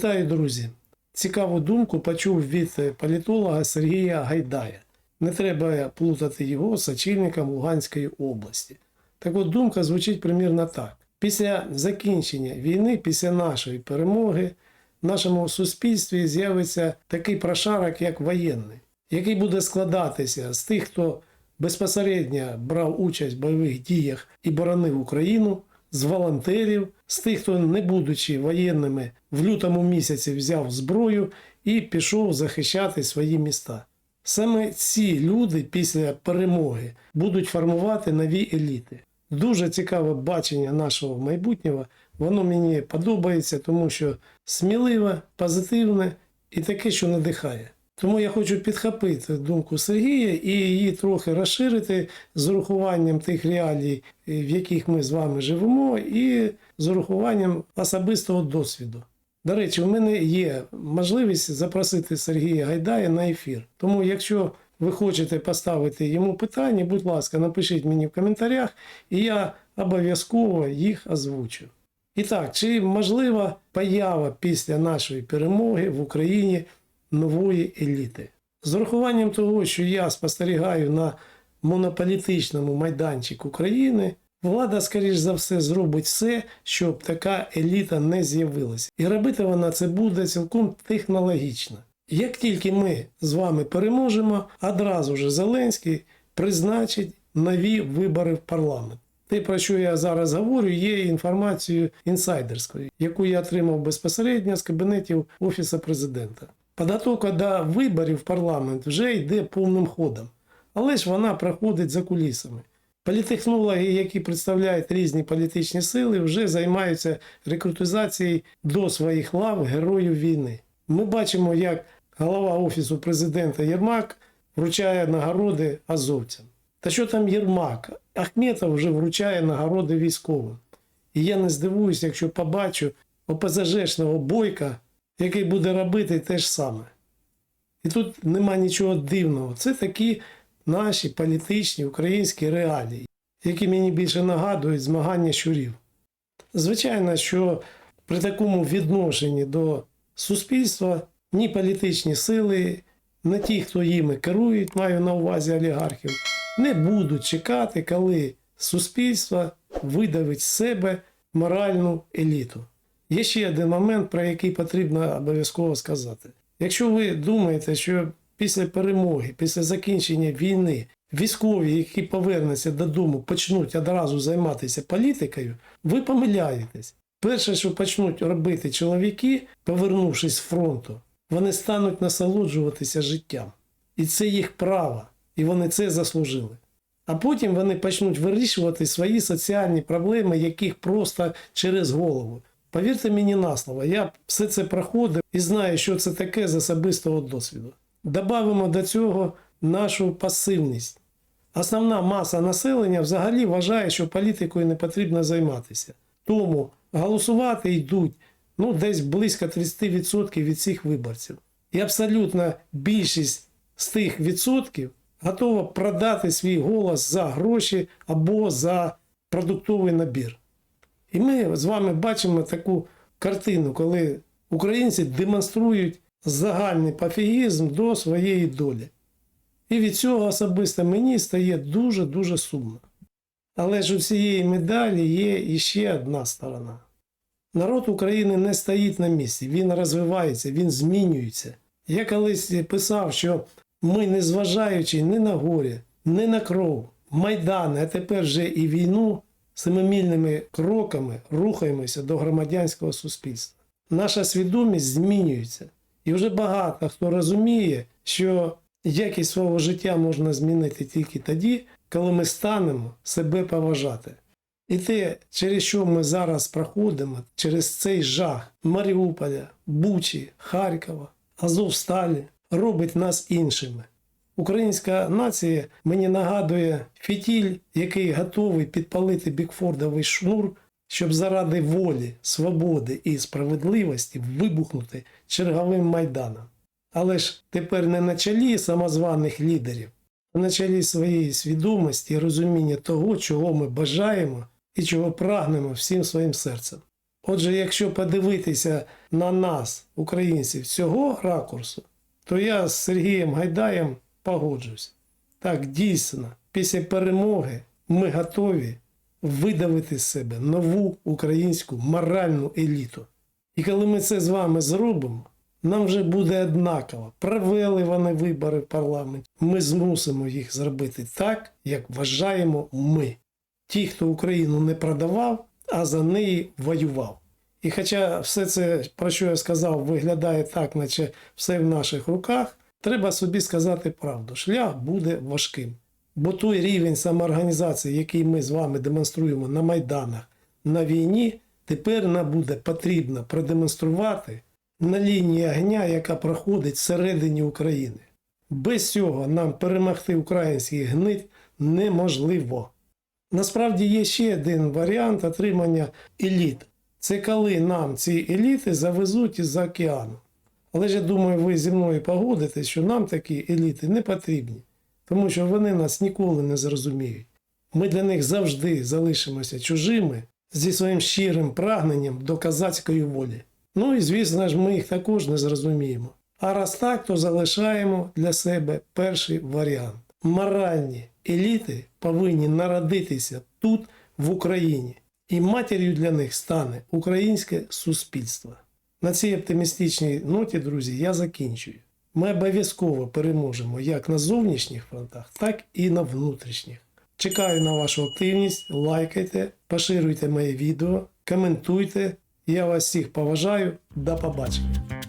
Вітаю, друзі! Цікаву думку почув від політолога Сергія Гайдая. Не треба плутати його з очільником Луганської області. Так от думка звучить примірно так: після закінчення війни, після нашої перемоги, в нашому суспільстві з'явиться такий прошарок, як воєнний, який буде складатися з тих, хто безпосередньо брав участь в бойових діях і боронив Україну, з волонтерів, з тих, хто, не будучи воєнними, в лютому місяці взяв зброю і пішов захищати свої міста. Саме ці люди після перемоги будуть формувати нові еліти. Дуже цікаве бачення нашого майбутнього. Воно мені подобається, тому що сміливе, позитивне і таке, що надихає. Тому я хочу підхопити думку Сергія і її трохи розширити з урахуванням тих реалій, в яких ми з вами живемо, і з урахуванням особистого досвіду. До речі, у мене є можливість запросити Сергія Гайдая на ефір. Тому, якщо ви хочете поставити йому питання, будь ласка, напишіть мені в коментарях, і я обов'язково їх озвучу. І так, чи можлива поява після нашої перемоги в Україні нової еліти? З урахуванням того, що я спостерігаю на монополітичному майданчику України, влада, скоріш за все, зробить все, щоб така еліта не з'явилася. І робити вона це буде цілком технологічно. Як тільки ми з вами переможемо, одразу ж Зеленський призначить нові вибори в парламент. Те, про що я зараз говорю, є інформацією інсайдерською, яку я отримав безпосередньо з кабінетів Офісу президента. Підготовка до виборів в парламент вже йде повним ходом, але ж вона проходить за кулісами. Політехнологи, які представляють різні політичні сили, вже займаються рекрутизацією до своїх лав героїв війни. Ми бачимо, як голова Офісу президента Єрмак вручає нагороди азовцям. Та що там Єрмак? Ахметов вже вручає нагороди військовим. І я не здивуюся, якщо побачу ОПЗЖшного бойка, який буде робити те ж саме. І тут нема нічого дивного. Це такі наші політичні українські реалії, які мені більше нагадують змагання щурів. Звичайно, що при такому відношенні до суспільства ні політичні сили, ні ті, хто їми керують, маю на увазі олігархів, не будуть чекати, коли суспільство видавить з себе моральну еліту. Є ще один момент, про який потрібно обов'язково сказати. Якщо ви думаєте, що після перемоги, після закінчення війни, військові, які повернуться додому, почнуть одразу займатися політикою, ви помиляєтесь. Перше, що почнуть робити чоловіки, повернувшись з фронту, вони стануть насолоджуватися життям. І це їх право, і вони це заслужили. А потім вони почнуть вирішувати свої соціальні проблеми, яких просто через голову. Повірте мені на слово, я все це проходив і знаю, що це таке з особистого досвіду. Добавимо до цього нашу пасивність. Основна маса населення взагалі вважає, що політикою не потрібно займатися. Тому голосувати йдуть ну, десь близько 30% від всіх виборців. І абсолютна більшість з тих відсотків готова продати свій голос за гроші або за продуктовий набір. І ми з вами бачимо таку картину, коли українці демонструють загальний пофігізм до своєї долі. І від цього особисто мені стає дуже-дуже сумно. Але ж у цієї медалі є іще одна сторона. Народ України не стоїть на місці, він розвивається, він змінюється. Я колись писав, що ми, не зважаючи ні на горі, ні на кров, майдани, а тепер вже і війну, семимільними кроками рухаємося до громадянського суспільства. Наша свідомість змінюється. І вже багато хто розуміє, що якість свого життя можна змінити тільки тоді, коли ми станемо себе поважати. І те, через що ми зараз проходимо, через цей жах Маріуполя, Бучі, Харкова, Азовсталі, робить нас іншими. Українська нація мені нагадує фітіль, який готовий підпалити бікфордовий шнур, щоб заради волі, свободи і справедливості вибухнути черговим майданом. Але ж тепер не на чолі самозваних лідерів, а на чолі своєї свідомості і розуміння того, чого ми бажаємо і чого прагнемо всім своїм серцем. Отже, якщо подивитися на нас, українців, цього ракурсу, то я з Сергієм Гайдаєм погоджуюсь. Так, дійсно, після перемоги ми готові видавити з себе нову українську моральну еліту. І коли ми це з вами зробимо, нам вже буде однаково. Провели вони вибори в парламент. Ми змусимо їх зробити так, як вважаємо ми. Ті, хто Україну не продавав, а за неї воював. І хоча все це, про що я сказав, виглядає так, наче все в наших руках, треба собі сказати правду. Шлях буде важким. Бо той рівень самоорганізації, який ми з вами демонструємо на майданах на війні, тепер нам буде потрібно продемонструвати на лінії огня, яка проходить всередині України. Без цього нам перемогти український гнит неможливо. Насправді є ще один варіант отримання еліт. Це коли нам ці еліти завезуть із-за океану. Але ж я думаю, ви зі мною погодитесь, що нам такі еліти не потрібні, тому що вони нас ніколи не зрозуміють. Ми для них завжди залишимося чужими зі своїм щирим прагненням до козацької волі. Ну і звісно ж, ми їх також не зрозуміємо. А раз так, то залишаємо для себе перший варіант. Моральні еліти повинні народитися тут, в Україні, і матір'ю для них стане українське суспільство. На цій оптимістичній ноті, друзі, я закінчую. Ми обов'язково переможемо як на зовнішніх фронтах, так і на внутрішніх. Чекаю на вашу активність, лайкайте, поширюйте моє відео, коментуйте. Я вас всіх поважаю. До побачення.